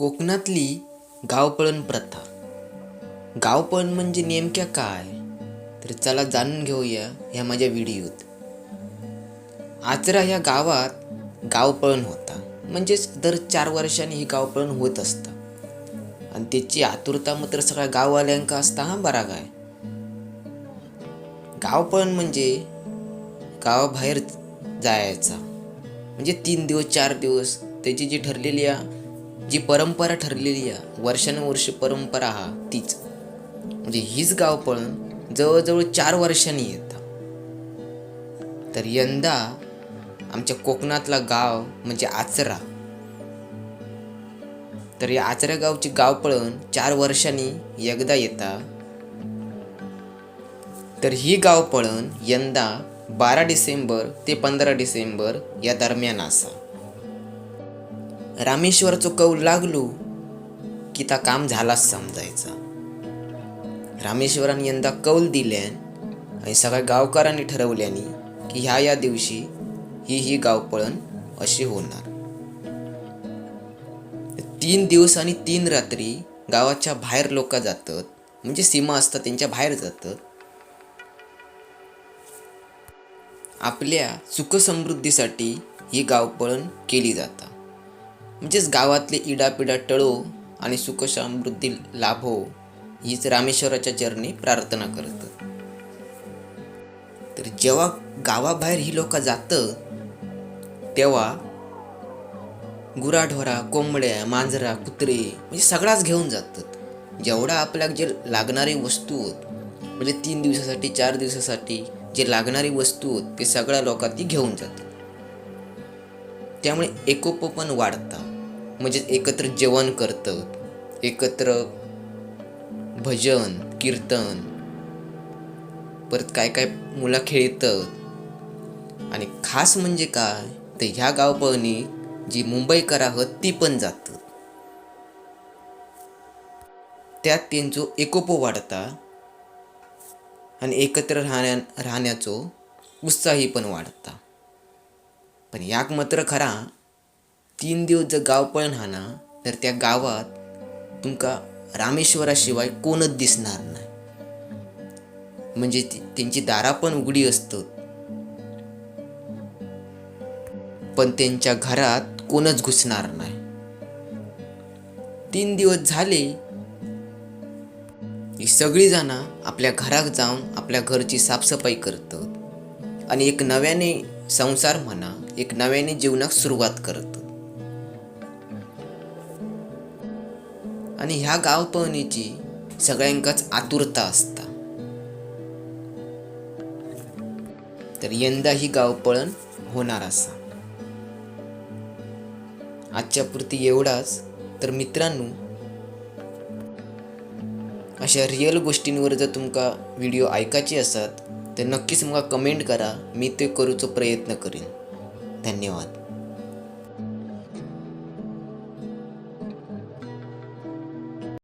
कोकणातली गावपळण प्रथा. गावपळण म्हणजे नेमक्या काय? तर चला जाणून घेऊया ह्या माझ्या व्हिडिओत. आचरा ह्या गावात गावपळण होता. म्हणजेच दर चार वर्षांनी ही गावपळण होत असतं. आणि त्याची आतुरता मात्र सगळ्या गाववाल्यांका असता हा बरा काय? गावपळण म्हणजे गावाबाहेर जायचा. म्हणजे तीन दिवस चार दिवस त्याची जी ठरलेली आहे जी परंपरा ठरलेली आहे वर्षानुवर्ष परंपरा हा तीच. म्हणजे हीच गावपळण जवळजवळ चार वर्षांनी येतं. तर यंदा आमच्या कोकणातला गाव म्हणजे आचरा. तर या आचरा गावची गावपळण चार वर्षांनी एकदा येता. तर ही गावपळण यंदा बारा डिसेंबर ते पंधरा डिसेंबर या दरम्यान असा रामेश्वरचो कौल लागलो की ता काम झालाच समजायचा. रामेश्वरान यंदा कौल दिल्यान आणि सगळ्या गावकऱ्यांनी ठरवल्यानी की ह्या या दिवशी ही ही गावपळण अशी होणार. तीन दिवस आणि तीन रात्री गावाच्या बाहेर लोक जातात म्हणजे सीमा असतात त्यांच्या बाहेर जातात. आपल्या सुखसमृद्धीसाठी ही गावपळण केली जातात म्हणजेच गावातले इडापिडा टळो आणि सुखसमृद्धी लाभो हीच रामेश्वराच्या चरणी प्रार्थना करतात तर जेव्हा गावाबाहेर ही लोक जातं तेव्हा गुराढोरा कोंबड्या मांजरा कुत्रे म्हणजे सगळाच घेऊन जातात. जेवढा आपल्या जे लागणारी वस्तू म्हणजे तीन दिवसासाठी चार दिवसासाठी जे लागणारी वस्तू आहेत ते सगळ्या लोकात ती घेऊन जातात. त्यामुळे एकोप पण वाढतं म्हणजे एकत्र जेवण करतं एकत्र भजन कीर्तन परत काय काय मुलं खेळतात आणि खास म्हणजे काय? तर ह्या गावपळणी जी मुंबईकर आहोत ती पण जातं. त्यात त्यांचो एकोपो वाढता आणि एकत्र राहण्या राहण्याचो उत्साही पण वाढता. पण याक मात्र खरा तीन दिवस जर गाव पळण हा ना तर त्या गावात तुमका रामेश्वराशिवाय कोणच दिसणार नाही. म्हणजे त्यांची दारा पण उघडी असतात. पण त्यांच्या घरात कोणच घुसणार नाही. तीन दिवस झाले ही सगळी जण आपल्या घरात जाऊन आपल्या घरची साफसफाई करतात. आणि एक नव्याने संसार म्हणा एक नव्याने जीवनाक सुरुवात करतात. आणि ह्या गावपळणीची सगळ्यांकाच आतुरता असता. तर यंदा ही गावपळण होणार असा. आजच्या पुरती एवढाच. तर मित्रांनो अशा रिअल गोष्टींवर जर तुमका व्हिडिओ ऐकायचे असत तर नक्कीच मला कमेंट करा. मी ते करूचो प्रयत्न करीन. धन्यवाद.